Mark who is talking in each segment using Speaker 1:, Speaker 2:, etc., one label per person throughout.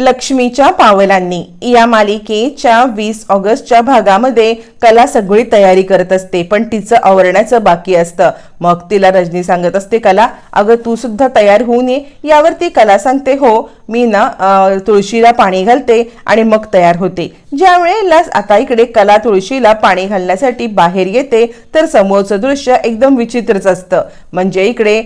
Speaker 1: लक्ष्मीच्या पावलांनी. या मालिकेच्या वीस ऑगस्टच्या भागामध्ये कला सगळी तयारी करत असते पण तिचं आवरण्याचं बाकी असतं. मग तिला रजनी सांगत असते कला अगं तू सुद्धा तयार होऊन ये. यावरती कला सांगते हो मी ना तुळशीला पाणी घालते आणि मग तयार होते. ज्या वेळेला आता इकडे कला तुळशीला पाणी घालण्यासाठी बाहेर येते तर समोरचं दृश्य एकदम विचित्रच असतं. म्हणजे इकडे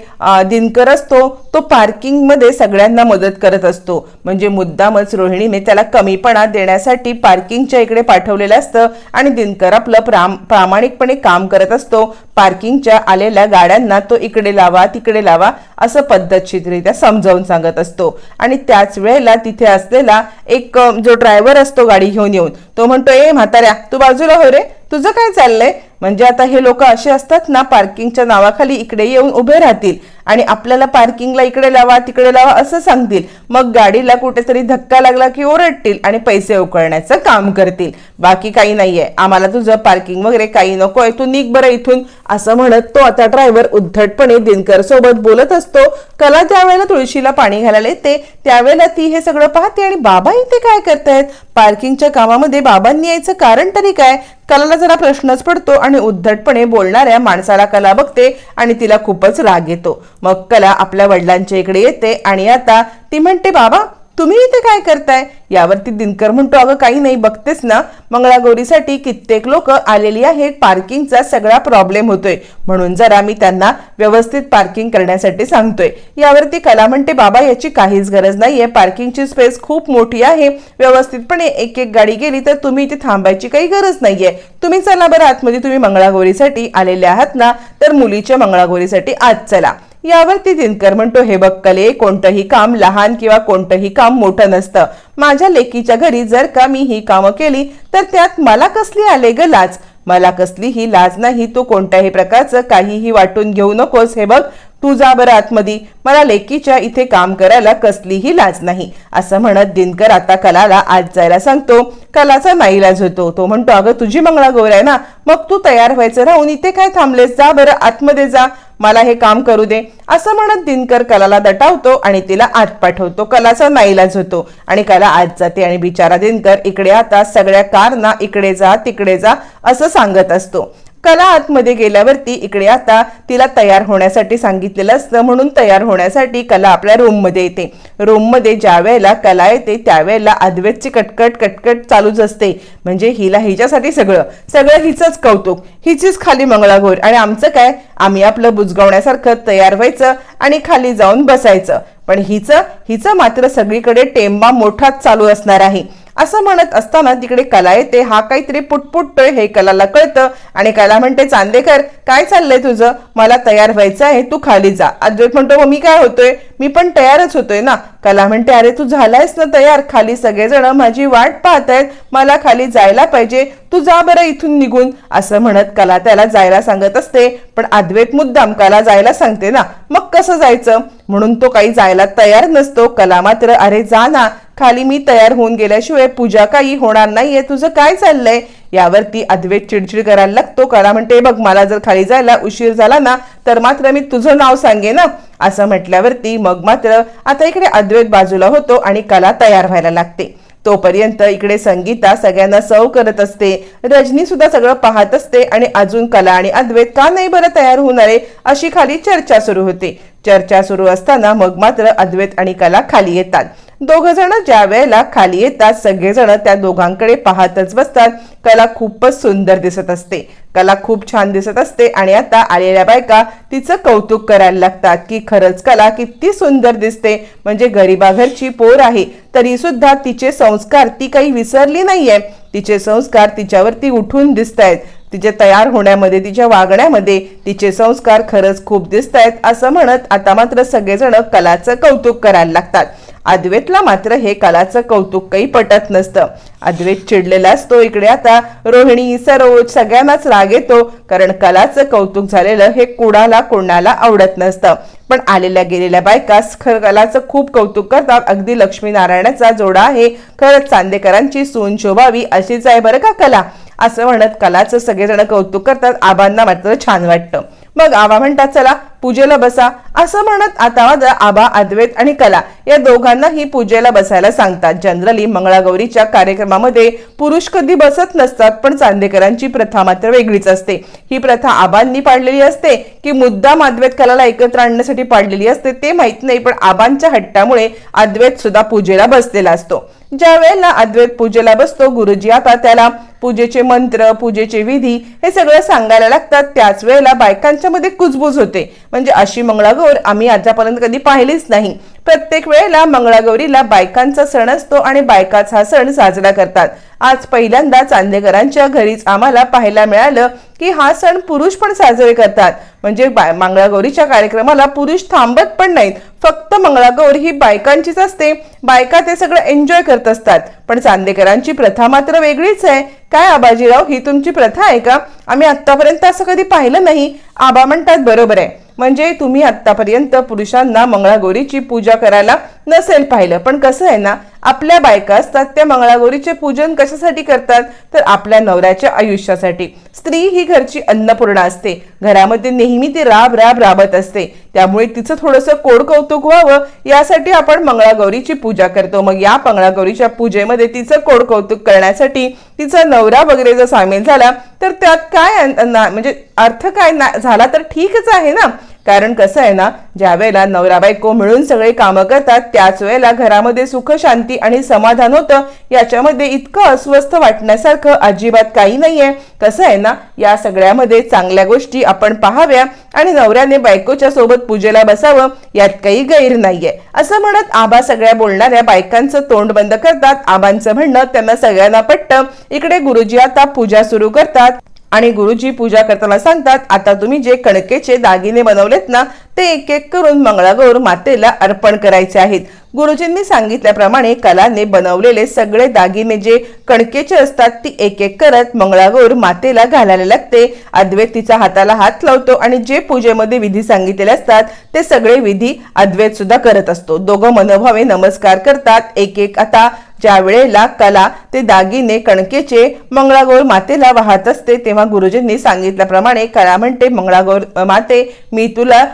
Speaker 1: दिनकर असतो तो पार्किंगमध्ये सगळ्यांना मदत करत असतो. म्हणजे मुद्दा मुद्दामच रोहिणीने त्याला कमीपणा देण्यासाठी पार्किंगच्या इकडे पाठवलेलं असतं आणि दिनकर आपलं प्राम प्रामाणिकपणे काम करत असतो. पार्किंगच्या आलेल्या गाड्यांना तो इकडे लावा तिकडे लावा असं पद्धतशीररित्या समजावून सांगत असतो. आणि त्याच वेळेला तिथे असलेला एक जो ड्रायव्हर असतो गाडी घेऊन येऊन तो म्हणतो ए म्हाताऱ्या तू बाजूला हो रे. तुझं काय चाललंय? म्हणजे आता हे लोक असे असतात ना पार्किंगच्या नावाखाली इकडे येऊन उभे राहतील आणि आपल्याला पार्किंगला इकडे लावा तिकडे लावा असं सांगतील. मग गाडीला कुठेतरी धक्का लागला की ओरडतील आणि पैसे उकळण्याचं काम करतील. बाकी काही नाहीये. आम्हाला तुझं पार्किंग वगैरे काही नकोय. तू निघ बरं इथून. असं म्हणत तो आता ड्रायव्हर उद्धटपणे दिनकर सोबत बोलत असतो. कला ज्यावेळेला तुळशीला पाणी घालायला येते त्यावेळेला ती हे सगळं पाहते आणि बाबा इथे काय करतायत? पार्किंगच्या कामामध्ये बाबांनी यायचं कारण तरी काय? कलाला जरा प्रश्नच पडतो आणि उद्धटपणे बोलणाऱ्या माणसाला कला बघते आणि तिला खूपच राग येतो. मग कला आपल्या वडिलांच्या इकडे येते आणि आता ती म्हणते बाबा तुम्ही इथे काय करताय? यावरती दिनकर म्हणतो अगं काही नाही बघतेस ना मंगळागौरीसाठी कित्येक लोक आलेली आहेत. पार्किंगचा सगळा प्रॉब्लेम होतोय. म्हणून जरा मी त्यांना व्यवस्थित पार्किंग करण्यासाठी सांगतोय. यावरती कला म्हणते बाबा याची काहीच गरज नाहीये. पार्किंगची स्पेस खूप मोठी आहे. व्यवस्थितपणे एक एक गाडी गेली तर तुम्ही इथे थांबायची काही गरज नाहीये. तुम्ही चला बरं आतमध्ये तुम्ही मंगळागौरीसाठी आलेले आहात ना तर मुलीच्या मंगळागौरीसाठी आज चला. यावरती दिनकर म्हणतो हे बघ कले कोणतंही काम लहान किंवा कोणतंही काम मोठं नसतं. माझ्या लेकीच्या घरी जर का मी ही कामं केली तर त्यात मला कसली आले ग लाज? मला कसलीही लाज नाही तू कोणत्याही प्रकारचं काहीही वाटून घेऊ नकोस. हे बघ तू जा बरं आतमध्ये. मला लेकीच्या इथे काम करायला कसलीही लाज नाही. असं म्हणत दिनकर आता कलाला आज जायला सांगतो. कलाचा नाईलाज होतो तो म्हणतो अगं तुझी मंगळागौर आहे ना. मग तू तयार व्हायचं राहून इथे काय थांबलेस? जा बरं आतमध्ये जा. मला हे काम करू दे. असं म्हणत दिनकर कलाला दटावतो आणि तिला आत पाठवतो. कलाचा नाईलाज होतो आणि कला आत जाते आणि बिचारा दिनकर इकडे आता सगळ्या कारना इकडे जा तिकडे जा असं सांगत असतो. कला आतमध्ये गेल्यावरती इकडे आता तिला तयार होण्यासाठी सांगितलेलं असतं. म्हणून तयार होण्यासाठी कला आपल्या रूममध्ये येते. रूममध्ये ज्या वेळेला कला येते त्यावेळेला अद्वैतची कटकट कटकट चालूच असते. म्हणजे हिला हिच्यासाठी सगळं. सगळं हिचंच कौतुक. हिचीच खाली मंगळागौर. आणि आमचं काय? आम्ही आपलं बुजगावण्यासारखं तयार व्हायचं आणि खाली जाऊन बसायचं. पण हिचं हिचं मात्र सगळीकडे टेंबा मोठाच चालू असणार आहे. असं म्हणत असताना तिकडे कला येते हा काहीतरी पुटपुटतोय हे कलाला कळतं. आणि कला म्हणते चांदेकर काय चाललंय तुझं? मला तयार व्हायचं आहे तू खाली जा. अद्वैत म्हणतो "मग मी काय होतोय? मी पण तयारच होतोय ना. कला म्हणते अरे तू झालायस ना तयार? खाली सगळेजण माझी वाट पाहतायत. मला खाली जायला पाहिजे. तू जा बरं इथून निघून. असं म्हणत कला त्याला जायला सांगत असते. पण अद्वैत मुद्दाम कला जायला सांगते ना. मग कसं जायचं? म्हणून तो काही जायला तयार नसतो. कला मात्र अरे जा ना. खाली मी तयार होऊन गेल्याशिवाय पूजा काही होणार नाहीये. तुझं काय चाललंय? यावरती अद्वैत चिडचिड करायला लागतो. कला म्हणते बघ मला जर खाली जायला उशीर झाला ना तर मात्र मी तुझं नाव सांगे ना असं म्हटल्यावरती मग मात्र आता इकडे अद्वैत बाजूला होतो आणि कला तयार व्हायला लागते. तोपर्यंत इकडे संगीता सगळ्यांना सव करत असते. रजनी सुद्धा सगळं पाहत असते आणि अजून कला आणि अद्वैत का नाही बरं तयार होणारे अशी खाली चर्चा सुरू होते. चर्चा सुरू असताना मग मात्र अद्वैत आणि कला खाली येतात. दोघ जण ज्या वेळेला खाली येतात सगळेजण त्या दोघांकडे पाहतच बसतात. कला खूपच सुंदर दिसत असते. कला खूप छान दिसत असते आणि आता आलेल्या बायका तिचं कौतुक करायला लागतात की खरंच कला किती सुंदर दिसते. म्हणजे गरीबाघरची पोर आहे तरी सुद्धा तिचे संस्कार ती काही विसरली नाहीये. तिचे संस्कार तिच्यावरती उठून दिसत आहेत तिचे तयार होण्यामध्ये तिच्या वागण्यामध्ये तिचे संस्कार खरंच खूप दिसत आहेत असं म्हणत आता मात्र सगळेजण कलाचं कौतुक करायला लागतात. अद्वैतला मात्र हे कलाचं कौतुक काही पटत नसतं. अद्वैत चिडलेला असतो इकडे आता. रोहिणी सरोज सगळ्यांनाच राग येतो. कारण कलाचं कौतुक झालेलं हे कुणाला कोणाला आवडत नसतं. पण आलेल्या गेलेल्या बायकास खर कलाचं खूप कौतुक करतात. अगदी लक्ष्मीनारायणाचा जोडा आहे. खरंच चांदेकरांची सून शोभावी अशीच आहे बरं का कला? असं म्हणत कलाचं सगळेजण कौतुक करतात. आबांना मात्र छान वाटतं. मग आबा म्हणतात चला पूजेला बसा असं म्हणत आता मात्र आबा अद्वैत आणि कला या दोघांनाही पूजेला बसायला सांगतात. जनरली मंगळागौरीच्या कार्यक्रमामध्ये पुरुष कधी बसत नसतात पण चांदेकरांची प्रथा मात्र वेगळीच असते. ही प्रथा आबांनी पाडलेली असते की मुद्दाम अद्वैत कलाला एकत्र आणण्यासाठी पाडलेली असते ते माहीत नाही पण आबांच्या हट्टामुळे अद्वैत सुद्धा पूजेला बसलेला असतो. ज्या वेळेला अद्वैत पूजेला बसतो गुरुजी आता त्याला पूजेचे मंत्र पूजेचे विधी हे सगळं सांगायला लागतात. त्याच वेळेला बायकांच्या मध्ये कुजबूज होते. म्हणजे अशी मंगळागौर आम्ही आतापर्यंत कधी पाहिलीच नाही. प्रत्येक वेळेला मंगळागौरीला बायकांचा सण असतो आणि बायकाच हा सण साजरा करतात. आज पहिल्यांदा चांदेकरांच्या घरीच आम्हाला पाहायला मिळालं की हा सण पुरुष पण साजरे करतात. म्हणजे बाय- मंगळागौरीच्या कार्यक्रमाला पुरुष थांबत पण नाहीत. फक्त मंगळागौर ही बायकांचीच असते. बायका ते सगळं एन्जॉय करत असतात. पण चांदेकरांची प्रथा मात्र वेगळीच आहे. काय आबाजीराव ही तुमची प्रथा आहे का? आम्ही आतापर्यंत असं कधी पाहिलं नाही. आबा म्हणतात बरोबर आहे. म्हणजे तुम्ही आतापर्यंत पुरुषांना मंगळागौरीची पूजा करायला नसेल पाहिलं. पण कसं आहे ना आपल्या बायका असतात त्या मंगळागौरीचे पूजन कशासाठी करतात? तर आपल्या नवऱ्याच्या आयुष्यासाठी. स्त्री ही घरची अन्नपूर्णा असते. घरामध्ये नेहमी ती राब राब राबत असते. त्यामुळे तिचं थोडंसं कोड कौतुक व्हावं यासाठी आपण मंगळागौरीची पूजा करतो. मग या मंगळागौरीच्या पूजेमध्ये तिचं कोड कौतुक करण्यासाठी तिचा नवरा वगैरे जर सामील झाला तर त्यात काय ना- म्हणजे अर्थ काय ना- झाला तर ठीकच आहे ना? कारण कसं आहे ना ज्या वेळेला नवरा बायको मिळून सगळे कामं करतात त्याच वेळेला घरामध्ये सुख शांती आणि समाधान होतं याच्यामध्ये इतकं अस्वस्थ वाटण्यासारखं अजिबात काही नाहीये. कसं आहे ना या सगळ्यामध्ये चांगल्या गोष्टी आपण पाहाव्या आणि नवऱ्याने बायकोच्या सोबत पूजेला बसावं यात काही गैर नाहीये. असं म्हणत आबा सगळ्या बोलणाऱ्या बायकांचं तोंड बंद करतात. आबांचं म्हणणं त्यांना सगळ्यांना पटतं. इकडे गुरुजी आता पूजा सुरू करतात. आणि गुरुजी पूजा करताना सांगतात आता तुम्ही जे कणकेचे दागिने बनवलेत ना ते एक एक करून मंगळागौर मातेला अर्पण करायचे आहेत. गुरुजींनी सांगितल्याप्रमाणे कलाने बनवलेले सगळे दागिने जे कणकेचे असतात ती एक एक करत मंगळागौर मातेला घालायला लागते. अद्वैत तिचा हाताला हात लावतो आणि जे पूजेमध्ये विधी सांगितलेले असतात ते सगळे विधी अद्वैत सुद्धा करत असतो. दोघं मनोभावे नमस्कार करतात. एक एक आता ज्या वेळेला कला ते दागिने कणकेचे मंगळागौर मातेला वाहत असते तेव्हा गुरुजींनी सांगितल्याप्रमाणे कला म्हणते मंगळागौर माते मी तुला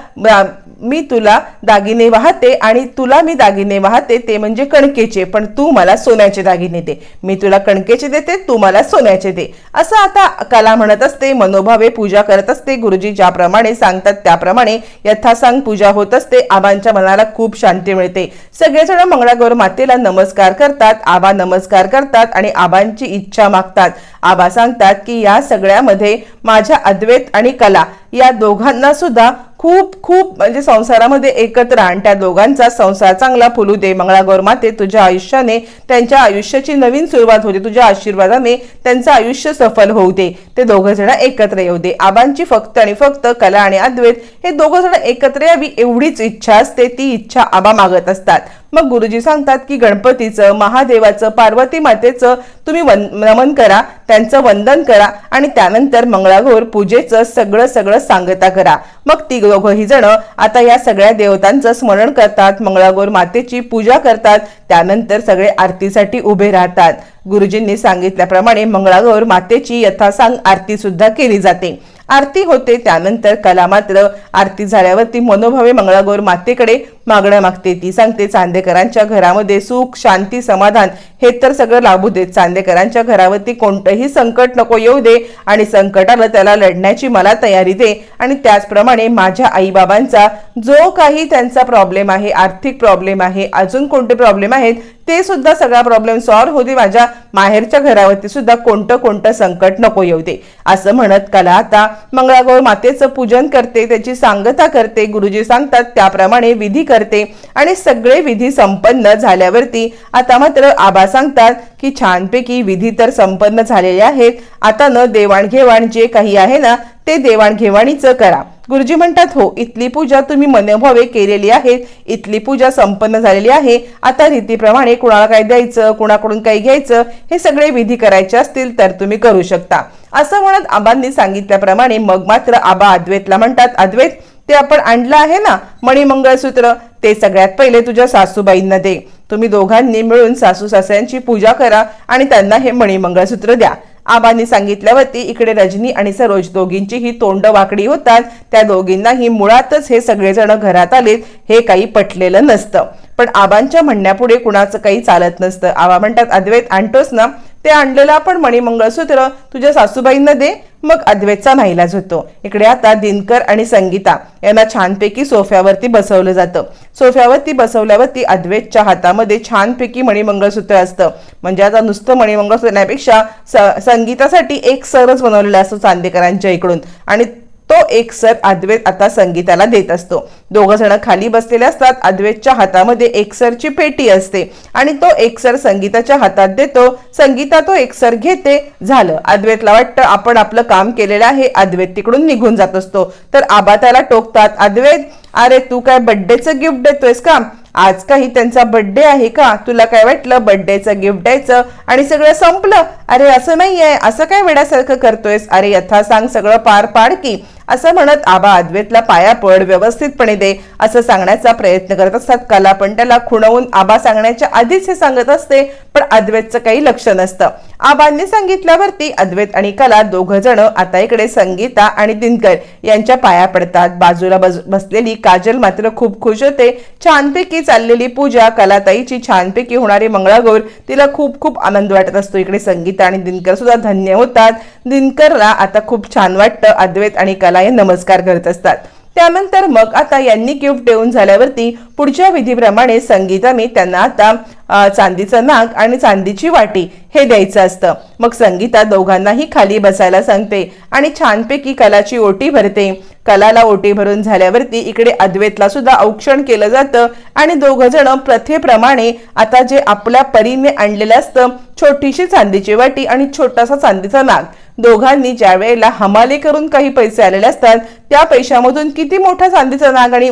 Speaker 1: मी तुला दागिने वाहते आणि तुला मी दागिने वाहते ते म्हणजे कणकेचे. पण तू मला सोन्याचे दागिने दे. मी तुला कणकेचे देते तू मला सोन्याचे दे. असं आता कला म्हणत असते मनोभावे पूजा करत असते. गुरुजी ज्याप्रमाणे सांगतात त्याप्रमाणे यथासांग पूजा होत असते. आबांच्या मनाला खूप शांती मिळते. सगळेजण मंगळागौर मातेला नमस्कार करतात. आबा नमस्कार करतात आणि आबांची इच्छा मागतात. आबा सांगतात की या सगळ्यामध्ये माझ्या अद्वैत आणि कला या दोघांना सुद्धा खूप खूप म्हणजे संसारामध्ये एकत्र आण त्या दोघांचा संसार चांगला फुलू दे मंगळागौर माते तुझ्या आयुष्याने त्यांच्या आयुष्याची नवीन सुरुवात होते. तुझ्या आशीर्वादाने त्यांचं आयुष्य सफल होऊ दे. ते दोघं जण एकत्र येऊ दे. आबांची फक्त आणि फक्त कला आणि अद्वैत हे दोघं जण एकत्र यावी एवढीच इच्छा असते. ती इच्छा आबा मागत असतात. मग गुरुजी सांगतात की गणपतीचं महादेवाचं पार्वती मातेचं तुम्ही वन नमन करा त्यांचं वंदन करा आणि त्यानंतर मंगळागौर पूजेचं सगळं सगळं सांगता करा. मग ती दोघंही जण आता या सगळ्या देवतांचं स्मरण करतात मंगळागौर मातेची पूजा करतात त्यानंतर सगळे आरतीसाठी उभे राहतात. गुरुजींनी सांगितल्याप्रमाणे मंगळागौर मातेची यथासांग आरती सुद्धा केली जाते. आरती होते. त्यानंतर कला मात्र आरती झाल्यावरती मनोभावे मंगळागौर मातेकडे मागणं मागते. ती सांगते चांदेकरांच्या घरामध्ये सुख शांती समाधान हे तर सगळं लाभू देत. चांदेकरांच्या घरावरती कोणतंही संकट नको येऊ दे आणि संकट आलं त्याला लढण्याची मला तयारी दे. आणि त्याचप्रमाणे माझ्या आईबाबांचा जो काही त्यांचा प्रॉब्लेम आहे आर्थिक प्रॉब्लेम आहे अजून कोणते प्रॉब्लेम आहेत ते सुद्धा सगळा प्रॉब्लेम सॉल्व्ह होते माझ्या माहेरच्या घरावरती सुद्धा कोणतं कोणतं संकट नको येऊ दे. असं म्हणत कला आता मंगळागौर मातेचं पूजन करते त्याची सांगता करते गुरुजी सांगतात त्याप्रमाणे विधी करते आणि सगळे विधी संपन्न झाल्यावरती आता मात्र आबा सांगतात की छानपैकी विधी तर संपन्न झालेले आहेत. आता न देवाणघेवाण जे काही आहे ना ते देवाणघेवाणीचं करा. गुरुजी म्हणतात हो इथली पूजा तुम्ही मनोभावे केलेली आहे. इथली पूजा संपन्न झालेली आहे. आता रीतीप्रमाणे कुणाला काय द्यायचं कुणाकडून काही घ्यायचं हे सगळे विधी करायचे असतील तर तुम्ही करू शकता. असं म्हणत आबांनी सांगितल्याप्रमाणे मग मात्र आबा अद्वैतला म्हणतात अद्वैत ते आपण आणलं आहे ना मणिमंगळसूत्र? ते सगळ्यात पहिले तुझ्या सासूबाईंना दे. तुम्ही दोघांनी मिळून सासू सासऱ्यांची पूजा करा आणि त्यांना हे मणिमंगळसूत्र द्या. आबांनी सांगितल्यावरती इकडे रजनी आणि सरोज दोघींचीही तोंड वाकडी होतात. त्या दोघींनाही मुळातच हे सगळेजण घरात आलेत हे काही पटलेलं नसतं. पण आबांच्या म्हणण्यापुढे कुणाचं काही चालत नसतं. आबा म्हणतात अद्वैत आणतोस ना? ते आणलेलं आपण मणिमंगळसूत्र तुझ्या सासूबाईंना दे मग अद्वैतचा नाईलाज होतो. इकडे आता दिनकर आणि संगीता यांना छानपैकी सोफ्यावरती बसवलं जातं. सोफ्यावरती बसवल्यावरती अद्वैतच्या हातामध्ये छानपैकी मणिमंगळसूत्र असतं. म्हणजे आता नुसतं मणिमंगळसूत्र येण्यापेक्षा स- संगीतासाठी एक सरच बनवलेलं असतं चांदेकरांच्या इकडून. आणि तो एक सर अद्वैत आता संगीताला देत असतो. दोघ जण खाली बसलेले असतात. अद्वैतच्या हातामध्ये एक सरची पेटी असते आणि तो एक सर संगीताच्या हातात देतो. संगीता तो एक सर घेते. झालं. अद्वैतला वाटतं आपण आपलं काम केलेलं आहे. अद्वैत तिकडून निघून जात असतो. तर आबा त्याला टोकतात अद्वैत अरे तू काय बड्डेचं गिफ्ट देतोयस का? आज काही त्यांचा बड्डे आहे का? तुला काय वाटलं? बर्थडेचं गिफ्ट द्यायचं आणि सगळं संपलं. अरे असं नाहीये. असं काय वेड्यासारखं करतोयस? अरे यथा सांग सगळं पार पाड की. असं म्हणत आबा अद्वैतला पाया पड व्यवस्थितपणे दे असं सांगण्याचा प्रयत्न करत असतात. कला पण त्याला खुणवून आबा सांगण्याच्या आधीच हे सांगत असते पण अद्वैतचं काही लक्ष नसतं. आबांनी सांगितल्यावरती अद्वैत आणि कला दोघ जण आता इकडे संगीता आणि दिनकर यांच्या पाया पडतात. बाजूला बसलेली काजल मात्र खूप खुश होते. छानपैकी चाललेली पूजा कलाताईची छानपैकी होणारी मंगळागौर तिला खूप खूप आनंद वाटत असतो. इकडे संगीता आणि दिनकर सुद्धा धन्य होतात. दिनकरला आता खूप छान वाटतं. अद्वैत आणि कला हे नमस्कार करत असतात. त्यानंतर मग आता यांनी गिफ्ट देऊन झाल्यावरती पुढच्या विधीप्रमाणे संगीताने त्यांना आता चांदीचं नाक आणि चांदीची वाटी हे द्यायचं असतं. मग संगीता दोघांनाही खाली बसायला सांगते आणि छानपैकी कलाची ओटी भरते. कलाला ओटी भरून झाल्यावरती इकडे अद्वैतला सुद्धा औक्षण केलं जातं आणि दोघ जण प्रथेप्रमाणे आता जे आपल्या परीने आणलेलं असतं छोटीशी चांदीची वाटी आणि छोटासा चांदीचा नाग दोघांनी ज्या वेळेला करून काही पैसे आलेले असतात त्या पैशामधून किती मोठा चांदीचा नाग आणि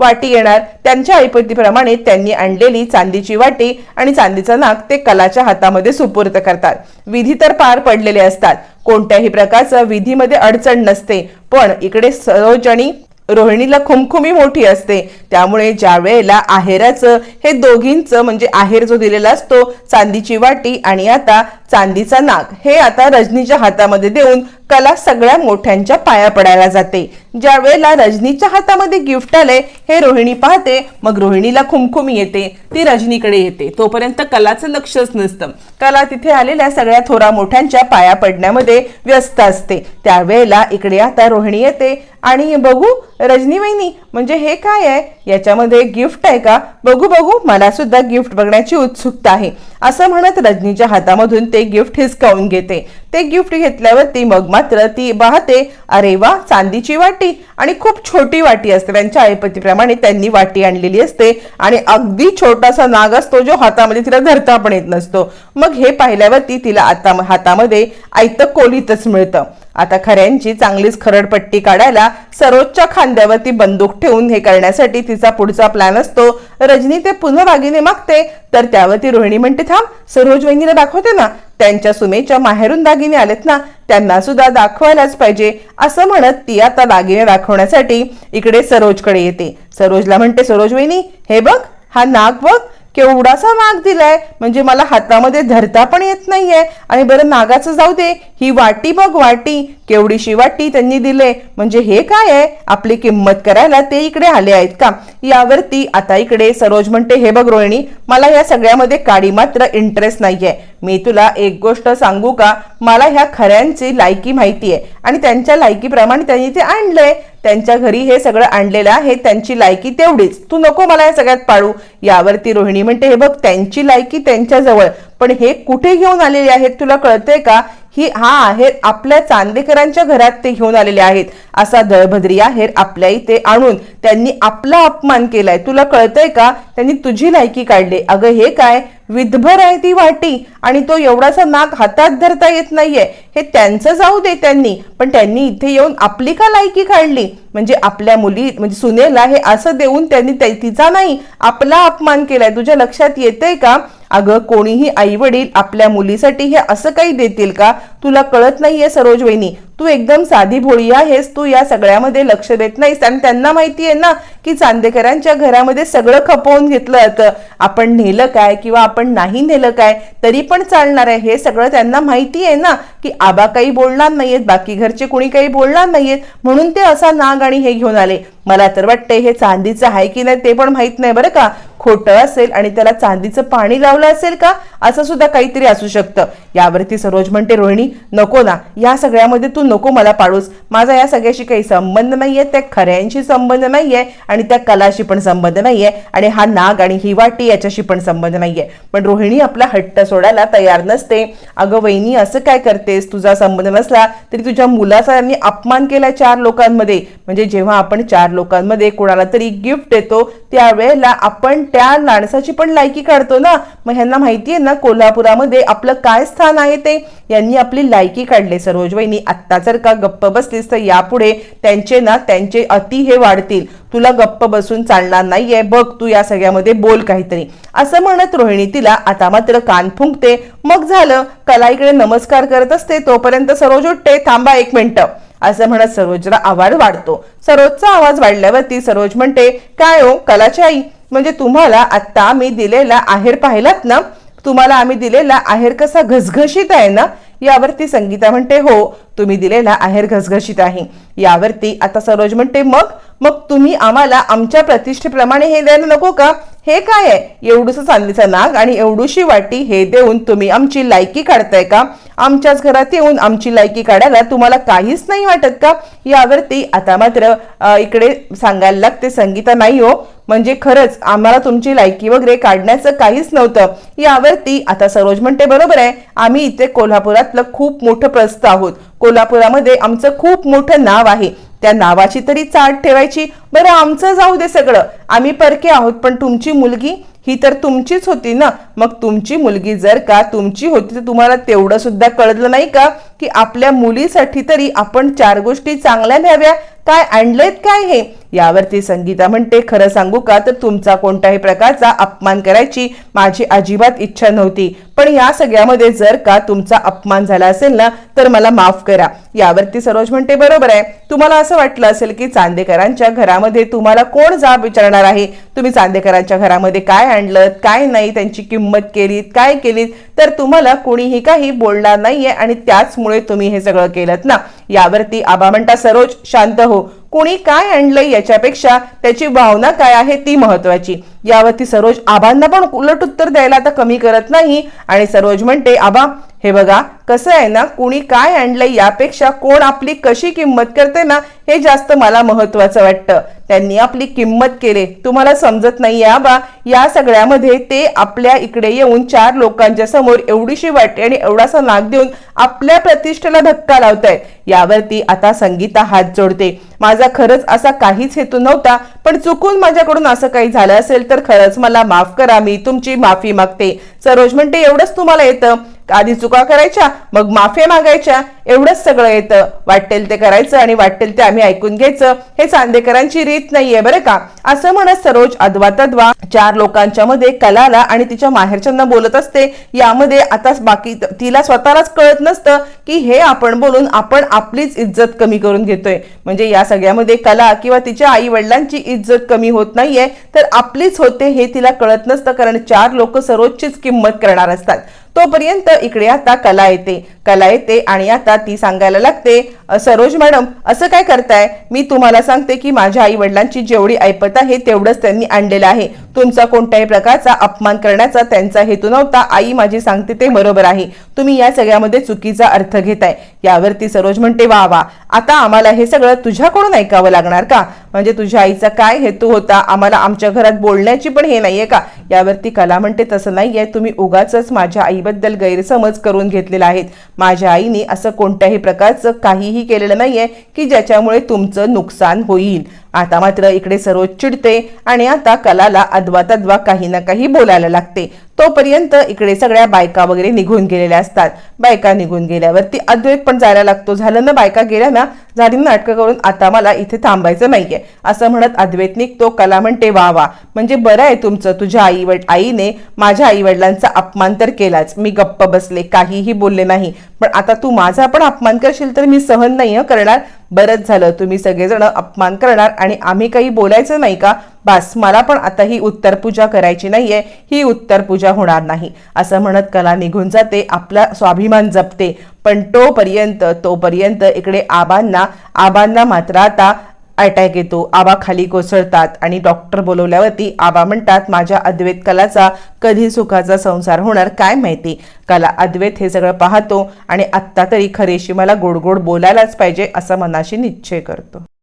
Speaker 1: वाटी येणार? त्यांच्या ऐपतीप्रमाणे त्यांनी आणलेली चांदीची वाटी आणि चांदीचा नाग ते कलाच्या हातामध्ये सुपूर्त करतात. विधी तर पार पडलेले असतात. कोणत्याही प्रकारचं विधीमध्ये अडचण नसते. पण इकडे सरोजनी रोहिणीला खुमखुमी मोठी असते. त्यामुळे ज्या वेळेला आहेराचं हे दोघींचं म्हणजे आहेर जो दिलेला असतो चांदीची वाटी आणि आता चांदीचा नाग हे आता रजनीच्या हातामध्ये देऊन कला सगळ्या मोठ्यांच्या पाया पडायला जाते. ज्या वेळेला रजनीच्या हातामध्ये गिफ्ट आले हे रोहिणी पाहते मग रोहिणीला खुमखुमी येते. ती रजनीकडे येते. तोपर्यंत कलाचं लक्षच नसतं. कला तिथे आलेल्या सगळ्या थोरा मोठ्यांच्या पाया पडण्यामध्ये व्यस्त असते. त्यावेळेला इकडे आता रोहिणी येते आणि बघू रजनी वहिनी म्हणजे हे काय आहे? याच्यामध्ये गिफ्ट आहे का? बघू बघू. मला सुद्धा गिफ्ट बघण्याची उत्सुकता आहे. असं म्हणत रजनीच्या हातामधून ते गिफ्ट हिसकावून घेते. ते गिफ्ट घेतल्यावरती मग मात्र ती पाहते अरे वा चांदीची वाटी. आणि खूप छोटी वाटी असते. त्यांच्या आईपतीप्रमाणे त्यांनी वाटी आणलेली असते. आणि अगदी छोटासा नाग असतो जो हातामध्ये तिला धरता पण येत नसतो. मग हे पाहिल्यावरती तिला आता हातामध्ये आयतं कोलीतच मिळतं. आता खऱ्यांची चांगलीच खरडपट्टी काढायला सरोजच्या खांद्यावरती बंदूक ठेवून हे करण्यासाठी तिचा पुढचा प्लॅन असतो. रजनी ते पुन्हा दागिने मागते. तर त्यावरती रोहिणी म्हणते थांब सरोज वहिनीला दाखवते ना. त्यांच्या सुमेच्या माहेरून दागिने आलेत ना. त्यांना सुद्धा दाखवायलाच पाहिजे. असं म्हणत ती आता दागिने दाखवण्यासाठी इकडे सरोजकडे येते. सरोजला म्हणते सरोज वहिनी हे बघ हा नाग बघ. केवढासा माग दिलाय? म्हणजे मला हातामध्ये धरता पण येत नाहीये. आणि बरं नागाचं जाऊ दे. ही वाटी बघ वाटी. केवढीशी वाटी त्यांनी दिले. म्हणजे हे काय आहे? आपली किंमत करायला ते इकडे आले आहेत का? यावरती आता इकडे सरोज म्हणते हे बघ रोहिणी मला या सगळ्यामध्ये काडी मात्र इंटरेस्ट नाहीये. मी तुला एक गोष्ट सांगू का? मला ह्या खऱ्यांची लायकी माहिती आहे आणि त्यांच्या लायकीप्रमाणे त्यांनी ते आणलंय. त्यांच्या घरी हे सगळं आणलेलं आहे. त्यांची लायकी तेवढीच. तू नको मला या सगळ्यात पाळू यावरती रोहिणी म्हणते हे बघ त्यांची लायकी त्यांच्याजवळ पण हे कुठे घेऊन आलेले आहेत तुला कळतंय का? ही हा आहेर आपल्या चांदेकरांच्या घरात ते घेऊन आलेले आहेत. असा दळभद्री आहेर आपल्या इथे आणून त्यांनी आपला अपमान केलाय. तुला कळतंय का? त्यांनी तुझी लायकी काढली. अगं हे काय? विधभर आहे ती वाटी आणि तो एवढासा नाक हातात धरता येत नाहीये. हे त्यांचं जाऊ दे त्यांनी. पण त्यांनी इथे येऊन आपली का लायकी काढली? म्हणजे आपल्या मुली म्हणजे सुनेला हे असं देऊन त्यांनी तिचा नाही आपला अपमान केलाय. तुझ्या लक्षात येतंय का? अगं कोणीही आई वडील आपल्या मुलीसाठी हे असं काही देतील का? तुला कळत नाहीये सरोज वहिनी तू एकदम साधी भोळी आहेस. तू या सगळ्यामध्ये लक्ष देत नाहीस. आणि त्यांना माहिती आहे ना की चांदेकरांच्या घरामध्ये सगळं खपवून घेतलं जातं. आपण नेलं काय? किंवा आपण नाही नेलं काय? तरी पण चालणार आहे. हे सगळं त्यांना माहिती आहे ना की आबा काही बोलणार नाहीयेत बाकी घरचे कोणी काही बोलणार नाहीयेत म्हणून ते असा नाग आणि हे घेऊन आले. मला तर वाटतंय हे चांदीचं आहे की नाही ते पण माहीत नाही बरं का. खोटं असेल आणि त्याला चांदीचं पाणी लावलं असेल का? असं सुद्धा काहीतरी असू शकतं. यावरती सरोज म्हणते रोहिणी नको ना. या सगळ्यामध्ये तू नको मला पाडूस. माझा या सगळ्याशी काही संबंध नाहीये. त्या खऱ्यांशी संबंध नाहीये आणि त्या कलाशी पण संबंध नाहीये. आणि हा नाग आणि ही वाटी याच्याशी पण संबंध नाहीये. पण रोहिणी आपला हट्ट सोडायला तयार नसते. अगं वहिनी असं काय करतेस? तुझा संबंध नसला तरी तुझ्या मुलाचा यांनी अपमान केला चार लोकांमध्ये. म्हणजे जेव्हा आपण चार लोकांमध्ये कोणाला तरी गिफ्ट देतो त्यावेळेला आपण त्या माणसाची पण लायकी काढतो ना. मग ह्यांना माहिती आहे ना कोल्हापुरामध्ये आपलं काय स्थान आहे ते? यांनी आपली लायकी काढले. सरोज वहिनी आत्ता जर का गप्प बसलीस तर यापुढे त्यांचे ना त्यांचे अति हे वाढतील. तुला गप्प बसून चालणार नाहीये. बघ तू या सगळ्यामध्ये बोल काहीतरी. असं म्हणत रोहिणी तिला आता मात्र कान फुंकते. मग झालं. कला इकडे नमस्कार करत असते. तोपर्यंत सरोज उठते. थांबा एक मिनिट. असं म्हणत सरोजला आवाज वाढतो. सरोजचा आवाज वाढल्यावरती सरोज म्हणते काय हो कलाची आई? म्हणजे तुम्हाला आता मी दिलेला आहेर पाहिलात ना? तुम्हाला आम्ही दिलेला आहेर कसा घसघशीत आहे ना? यावरती संगीता म्हणते हो तुम्ही दिलेला आहेर घसघशीत आहे. यावरती आता सरोज म्हणते मग मग तुम्ही आम्हाला आमच्या प्रतिष्ठेप्रमाणे हे द्यायला नको का? हे काय आहे? एवढूस चांदीचा नाग आणि एवढूशी वाटी हे देऊन तुम्ही आमची लायकी काढताय का? आमच्याच घरात येऊन आमची लायकी काढायला तुम्हाला काहीच नाही वाटत का? यावरती आता मात्र इकडे सांगायला लागते संगीता नाही हो म्हणजे खरंच आम्हाला तुमची लायकी वगैरे काढण्याचं काहीच नव्हतं. यावरती आता सरोज म्हणते बरोबर आहे आम्ही इथे कोल्हापुरात कोल्हापुरातलं खूप मोठं प्रस्थ आहोत. कोल्हापुरामध्ये आमचं खूप मोठं नाव आहे. त्या नावाची तरी चाट ठेवायची. बरं आमचं जाऊ दे सगळं. आम्ही परके आहोत पण तुमची मुलगी ही तर तुमचीच होती ना? मग तुमची मुलगी जर का तुमची होती तर तुम्हाला तेवढं सुद्धा कळलं नाही का? की आपल्या मुलीसाठी तरी आपण चार गोष्टी चांगल्या न्याव्या काय आणलेत काय हे? यावरती संगीता म्हणते खरं सांगू का? तर तुमचा कोणत्याही प्रकारचा अपमान करायची माझी अजिबात इच्छा नव्हती. पण या सगळ्यामध्ये जर का तुमचा अपमान झाला असेल ना तर मला माफ करा. यावरती सरोज म्हणते बरोबर आहे. तुम्हाला असं वाटलं असेल की चांदेकरांच्या घरामध्ये तुम्हाला कोण जाब विचारणार आहे? तुम्ही चांदेकरांच्या घरामध्ये काय आणलं काय नाही? त्यांची किंमत केलीत? काय केलीत? तर तुम्हाला कोणीही काही बोलणार नाहीये आणि त्याचमुळे तुम्ही हे सगळं केलं ना. यावरती आबा म्हणता सरोज शांत हो. कुणी काय आणलंय याच्यापेक्षा त्याची भावना काय आहे ती महत्वाची. यावरती सरोज आबांना पण उलट उत्तर द्यायला आता कमी करत नाही. आणि सरोज म्हणते आबा हे बघा कसं आहे ना कुणी काय आणलंय यापेक्षा कोण आपली कशी किंमत करते ना हे जास्त मला महत्वाचं वाटतं. त्यांनी आपली किंमत केले. तुम्हाला समजत नाही आबा या सगळ्यामध्ये ते आपल्या इकडे येऊन चार लोकांच्या समोर एवढीशी वाटे आणि एवढासा नाक देऊन आपल्या प्रतिष्ठेला धक्का लावतायत. यावरती आता संगीता हात जोडते. माझा खरंच असा काहीच हेतू नव्हता पण चुकून माझ्याकडून असं काही झालं असेल तर खरंच मला माफ करा मी तुमची माफी मागते. सरोज म्हणते एवढंच तुम्हाला येतं. आधी चुका करायच्या मग माफे मागायच्या. एवढंच सगळं येतं. वाटेल ते करायचं आणि वाटेल ते आम्ही ऐकून घ्यायचं. हे चांदेकरांची रीत नाहीये बरं का? असं म्हणत सरोज अद्वा तद्वा चार लोकांच्या मध्ये कलाला आणि तिच्या माहेरच्यांना बोलत असते. यामध्ये आता बाकी तिला स्वतःलाच कळत नसतं की हे आपण बोलून आपण आपलीच इज्जत कमी करून घेतोय. म्हणजे या सगळ्यामध्ये कला किंवा तिच्या आई वडिलांची इज्जत कमी होत नाहीये. तर आपलीच होते हे तिला कळत नसतं कारण चार लोक सरोजचीच किंमत करणार असतात. तोपर्यंत इकडे आता कला येते. कला येते आणि आता ती सांगायला लागते सरोज मॅडम असं काय करताय? मी तुम्हाला सांगते की माझ्या आई वडिलांची जेवढी ऐपत आहे तेवढंच त्यांनी आणलेलं आहे. तुमचा कोणत्याही प्रकारचा अपमान करण्याचा त्यांचा हेतू नव्हता. आई माझी सांगते ते बरोबर आहे. तुम्ही या सगळ्यामध्ये चुकीचा अर्थ घेताय. यावरती सरोज म्हणते वा वा आता आम्हाला हे सगळं तुझ्याकडून ऐकावं लागणार का? म्हणजे तुझ्या आईचा काय हेतू होता? आम्हाला आमच्या घरात बोलण्याची पण हे नाहीये का? यावरती कला म्हणते तसं नाहीये. तुम्ही उगाच माझ्या आईबद्दल गैरसमज करून घेतलेला आहेत. माझ्या आईने असं कोणत्याही प्रकारचं काहीही केलेलं नाहीये की ज्याच्यामुळे तुमचं नुकसान होईल. आता मात्र इकडे सरोज चिडते आणि आता कलाला अद्वा तद्वा काही ना काही बोलायला लागते. तोपर्यंत इकडे सगळ्या बायका वगैरे निघून गेलेल्या असतात. बायका निघून गेल्यावरती अद्वैत पण जायला लागतो. झालं ना बायका गेल्या ना झाली नाटकं करून आता मला इथे थांबायचं नाहीये. असं म्हणत अद्वैत निघतो. कला म्हणते वा वा म्हणजे बरं आहे तुमचं. तुझ्या आई वड आईने माझ्या आई वडिलांचा अपमान तर केलाच. मी गप्प बसले काहीही बोलले नाही. पण आता तू माझा पण अपमान करशील तर मी सहन नाही करणार? बरंच झालं. तुम्ही सगळेजण अपमान करणार आणि आम्ही काही बोलायचं नाही का? बास मला पण आता ही उत्तर पूजा करायची नाहीये. ही उत्तर पूजा होणार नाही. असं म्हणत कला निघून जाते. आपला स्वाभिमान जपते. पण तोपर्यंत तोपर्यंत इकडे आबांना आबांना मात्र आता अटॅक येतो आबा खाली कोसळतात आणि डॉक्टर बोलवल्यावरती आबा म्हणतात माझ्या अद्वैत कलाचा कधी सुखाचा संसार होणार काय माहिती? कला अद्वैत हे सगळं पाहतो आणि आत्ता तरी खरेशी मला गोड गोड बोलायलाच पाहिजे असं मनाशी निश्चय करतो.